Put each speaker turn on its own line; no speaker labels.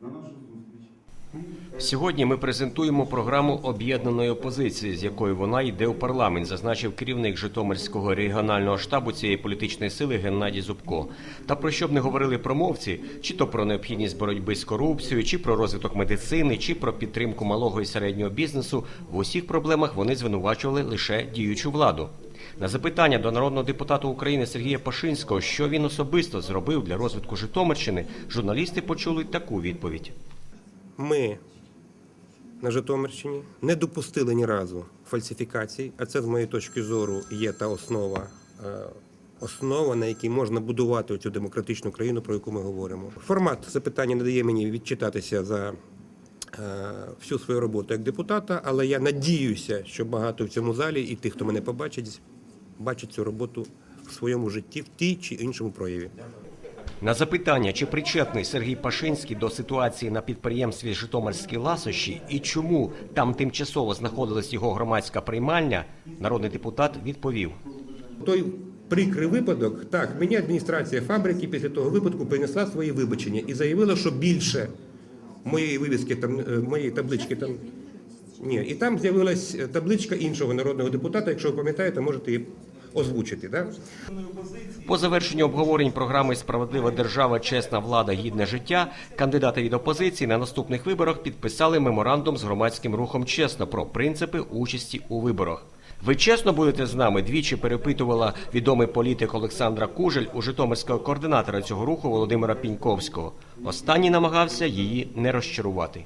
на.
Сьогодні ми презентуємо програму об'єднаної опозиції, з якою вона йде у парламент, зазначив керівник Житомирського регіонального штабу цієї політичної сили Геннадій Зубко. Та про що б не говорили промовці, чи то про необхідність боротьби з корупцією, чи про розвиток медицини, чи про підтримку малого і середнього бізнесу, в усіх проблемах вони звинувачували лише діючу владу. На запитання до народного депутата України Сергія Пашинського, що він особисто зробив для розвитку Житомирщини, журналісти почули таку відповідь.
Ми на Житомирщині не допустили ні разу фальсифікацій, а це, з моєї точки зору, є та основа, е, основа, на якій можна будувати цю демократичну країну, про яку ми говоримо. Формат запитання не дає мені відчитатися за всю свою роботу як депутата, але я надіюся, що багато в цьому залі і тих, хто мене побачить, бачить цю роботу в своєму житті в тій чи іншому прояві.
На запитання, чи причетний Сергій Пашинський до ситуації на підприємстві Житомирські ласощі і чому там тимчасово знаходилась його громадська приймальня, народний депутат відповів.
Той прикрий випадок, так, мені адміністрація фабрики після того випадку принесла свої вибачення і заявила, що більше моєї вивіски, там, е, моєї таблички там. Ні, і там з'явилась е, табличка іншого народного депутата, якщо ви пам'ятаєте, можете її озвучити. Да?
По завершенню обговорень програми Справедлива держава, чесна влада, гідне життя кандидати від опозиції на наступних виборах підписали меморандум з громадським рухом чесно про принципи участі у виборах. Ви чесно будете з нами? Двічі перепитувала відомий політик Олександра Кужель у житомирського координатора цього руху Володимира Піньковського. Останній намагався її не розчарувати.